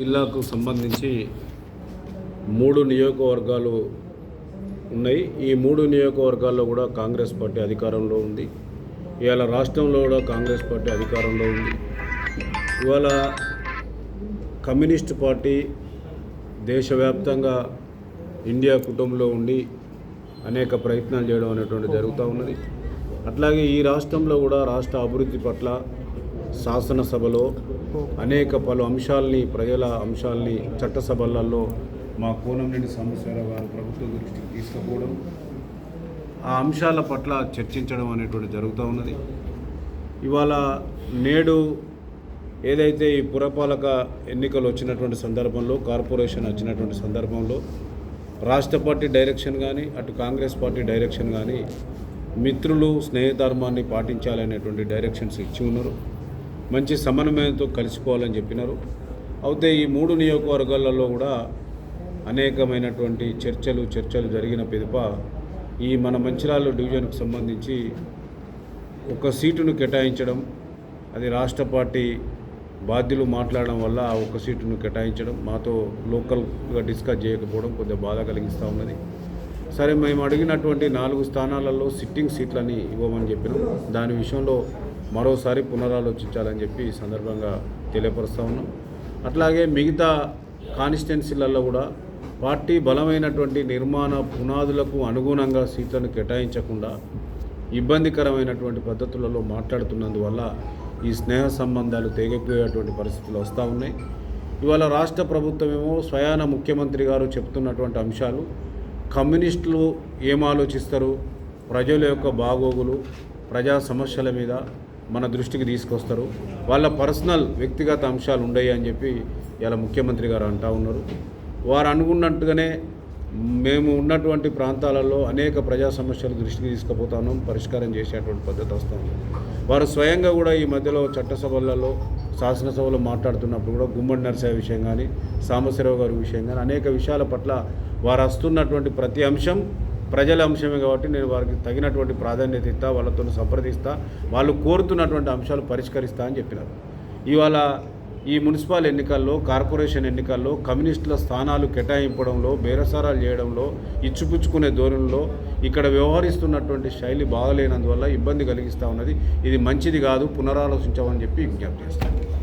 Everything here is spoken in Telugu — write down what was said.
జిల్లాకు సంబంధించి మూడు నియోజకవర్గాలు ఉన్నాయి. ఈ మూడు నియోజకవర్గాల్లో కూడా కాంగ్రెస్ పార్టీ అధికారంలో ఉంది. ఇవాళ రాష్ట్రంలో కూడా కాంగ్రెస్ పార్టీ అధికారంలో ఉంది. ఇవాళ కమ్యూనిస్ట్ పార్టీ దేశవ్యాప్తంగా ఇండియా కుటుంబంలో ఉండి అనేక ప్రయత్నాలు చేయడం అనేటువంటి జరుగుతూ ఉన్నది. అట్లాగే ఈ రాష్ట్రంలో కూడా రాష్ట్ర అభివృద్ధి పట్ల శాసనసభలో అనేక పలు అంశాలని ప్రజల అంశాలని చట్టసభలలో మా కోనంరెడ్డి సాంబశివరావు గారు ప్రభుత్వం దృష్టికి తీసుకుపోవడం ఆ అంశాల పట్ల చర్చించడం అనేటువంటి జరుగుతూ ఉన్నది. ఇవాళ నేడు ఏదైతే ఈ పురపాలక ఎన్నికలు వచ్చినటువంటి సందర్భంలో కార్పొరేషన్ వచ్చినటువంటి సందర్భంలో రాష్ట్ర పార్టీ డైరెక్షన్ కానీ అటు కాంగ్రెస్ పార్టీ డైరెక్షన్ కానీ మిత్రులు స్నేహధర్మాన్ని పాటించాలనేటువంటి డైరెక్షన్స్ ఇచ్చి ఉన్నారు. మంచి సమన్వయంతో కలిసిపోవాలని చెప్పినారు. అయితే ఈ మూడు నియోజకవర్గాలలో కూడా అనేకమైనటువంటి చర్చలు చర్చలు జరిగిన పిదప ఈ మన మంచిర్యాల డివిజన్కు సంబంధించి ఒక సీటును కేటాయించడం అది రాష్ట్ర పార్టీ బాధ్యులు మాట్లాడడం వల్ల ఆ ఒక్క సీటును కేటాయించడం మాతో లోకల్గా డిస్కస్ చేయకపోవడం కొద్దిగా బాధ కలిగిస్తూ ఉన్నది. సరే మేము అడిగినటువంటి నాలుగు స్థానాలలో సిట్టింగ్ సీట్లని ఇవ్వమని చెప్పినాం. దాని విషయంలో మరోసారి పునరాలోచించాలని చెప్పి ఈ సందర్భంగా తెలియపరుస్తూ ఉన్నాం. అట్లాగే మిగతా కాన్స్టిట్యున్సీలలో కూడా పార్టీ బలమైనటువంటి నిర్మాణ పునాదులకు అనుగుణంగా సీట్లను కేటాయించకుండా ఇబ్బందికరమైనటువంటి పద్ధతులలో మాట్లాడుతున్నందువల్ల ఈ స్నేహ సంబంధాలు తెగిపోయేటువంటి పరిస్థితులు వస్తూ ఉన్నాయి. ఇవాళ రాష్ట్ర ప్రభుత్వమేమో స్వయాన ముఖ్యమంత్రి గారు చెప్తున్నటువంటి అంశాలు కమ్యూనిస్టులు ఏం ఆలోచిస్తారు? ప్రజల యొక్క బాగోగులు ప్రజా సమస్యల మీద మన దృష్టికి తీసుకొస్తారు. వాళ్ళ పర్సనల్ వ్యక్తిగత అంశాలు ఉండయి అని చెప్పి ఇలా ముఖ్యమంత్రి గారు అంటా ఉన్నారు. వారు అనుకున్నట్టుగానే మేము ఉన్నటువంటి ప్రాంతాలలో అనేక ప్రజా సమస్యలు దృష్టికి తీసుకుపోతాను పరిష్కారం చేసేటువంటి పద్ధతి వస్తాము వారు స్వయంగా కూడా ఈ మధ్యలో చట్టసభలలో శాసనసభలో మాట్లాడుతున్నప్పుడు కూడా గుమ్మడి నరసయ్య విషయం కానీ సాంబశివరావు గారి విషయం కానీ అనేక విషయాల పట్ల వారు వస్తున్నటువంటి ప్రతి అంశం ప్రజల అంశమే కాబట్టి నేను వారికి తగినటువంటి ప్రాధాన్యత ఇస్తా వాళ్ళతో సంప్రదిస్తా వాళ్ళు కోరుతున్నటువంటి అంశాలు పరిష్కరిస్తా అని చెప్పినారు. ఇవాళ ఈ మున్సిపల్ ఎన్నికల్లో కార్పొరేషన్ ఎన్నికల్లో కమ్యూనిస్టుల స్థానాలు కేటాయింపడంలో బేరసారాలు చేయడంలో ఇచ్చిపుచ్చుకునే ధోరణిలో ఇక్కడ వ్యవహరిస్తున్నటువంటి శైలి బాగలేనందువల్ల ఇబ్బంది కలిగిస్తూ ఉన్నది. ఇది మంచిది కాదు పునరాలోచించమని చెప్పి విజ్ఞప్తి చేస్తాను